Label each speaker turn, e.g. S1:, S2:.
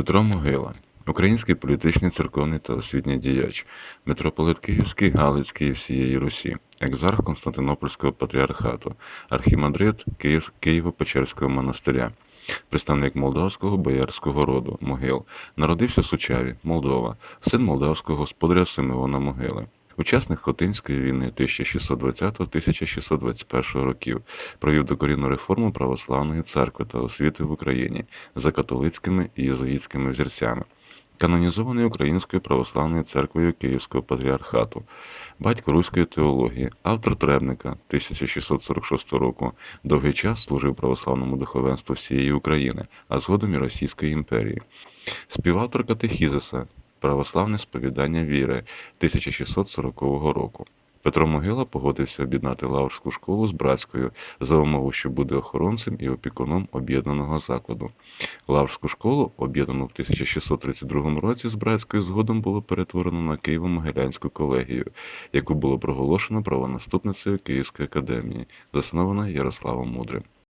S1: Петро Могила український політичний, церковний та освітній діяч, митрополит Київський, Галицький і всієї Русі, екзарх Константинопольського патріархату, архімандрит Києво-Печерського монастиря, представник молдавського боярського роду Могил, народився в Сучаві, Молдова, син молдавського господаря Симеона Могили. Учасник Хотинської війни 1620-1621 років. Провів докорінну реформу православної церкви та освіти в Україні за католицькими і єзуїтськими взірцями, канонізований Українською православною церквою Київського патріархату, батько руської теології, автор требника 1646 року, довгий час служив православному духовенству всієї України, а згодом і Російської імперії, співавтор катехізиса Православне сповідання віри 1640 року. Петро Могила погодився об'єднати Лаврську школу з братською за умову, що буде охоронцем і опікуном об'єднаного закладу. Лаврську школу, об'єднану в 1632 році з братською згодом було перетворено на Києво-Могилянську колегію, яку було проголошено правонаступницею Київської академії, заснована Ярославом Мудрим.